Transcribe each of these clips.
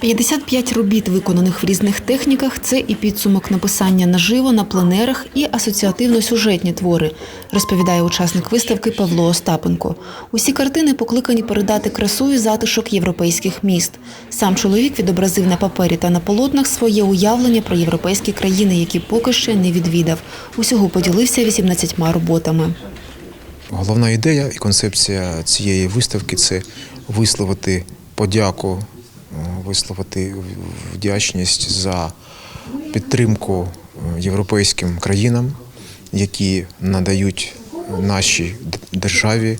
55 робіт, виконаних в різних техніках, це і підсумок написання наживо на пленерах, і асоціативно-сюжетні твори, розповідає учасник виставки Павло Остапенко. Усі картини покликані передати красу і затишок європейських міст. Сам чоловік відобразив на папері та на полотнах своє уявлення про європейські країни, які поки ще не відвідав. Усього поділився 18 роботами. Головна ідея і концепція цієї виставки це висловити подяку, висловити вдячність за підтримку е, європейським країнам, які надають нашій державі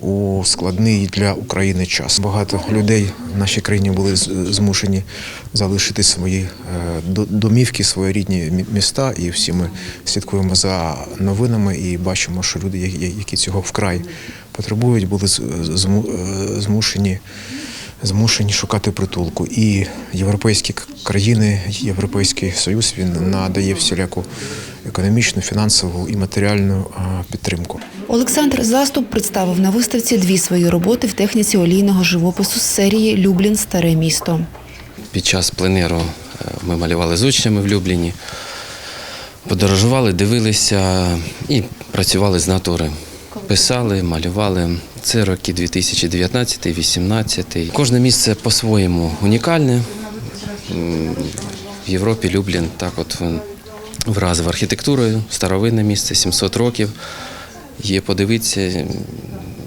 у складний для України час. Багато людей в нашій країні були змушені залишити свої е, домівки, свої рідні міста, і всі ми слідкуємо за новинами і бачимо, що люди, які цього вкрай потребують, були е, змушені. Змушені шукати притулку, і європейські країни, Європейський Союз він надає всіляку економічну, фінансову і матеріальну підтримку. Олександр Заступ представив на виставці дві свої роботи в техніці олійного живопису з серії Люблін Старе місто. Під час пленеру е, ми малювали з учнями в Любліні, подорожували, дивилися і працювали з натури. Писали, малювали. Це роки 2019-2018. Кожне місце по-своєму унікальне. В Європі Люблін так от вразив архітектурою, старовинне місце, 700 років. Є подивитися,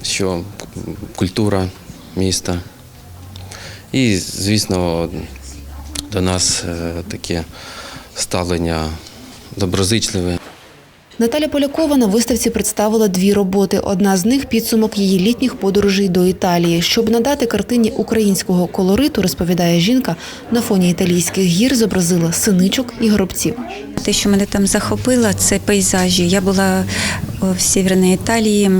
що культура міста. І, звісно, до нас е, таке ставлення доброзичливе. Наталя Полякова на виставці представила дві роботи. Одна з них підсумок її літніх подорожей до Італії. Щоб надати картині українського колориту, розповідає жінка, на фоні італійських гір зобразила синичок і горобців. Те, що мене там захопило, це пейзажі. Я була в Северній Італії,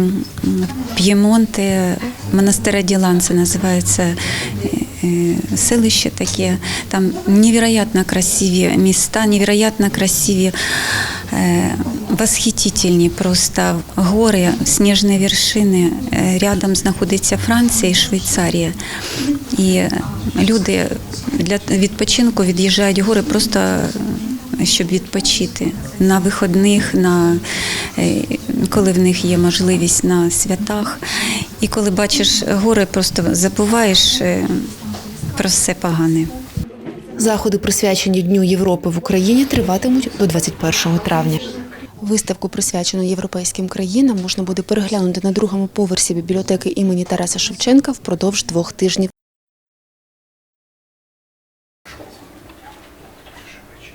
П'ємонте, монастиря Ділан, це називається е, е, селище таке. Там невероятно красиві міста, невероятно красиві, е, восхитительні просто гори, сніжні вершини. Е, Рядом знаходиться Франція і Швейцарія. І люди для відпочинку від'їжджають гори просто щоб відпочити на виходних, на е, коли в них є можливість на святах. І коли бачиш гори, просто забуваєш е, про все погане. Заходи, присвячені Дню Європи в Україні, триватимуть до 21 травня. Виставку, присвячену європейським країнам, можна буде переглянути на другому поверсі бібліотеки імені Тараса Шевченка впродовж двох тижнів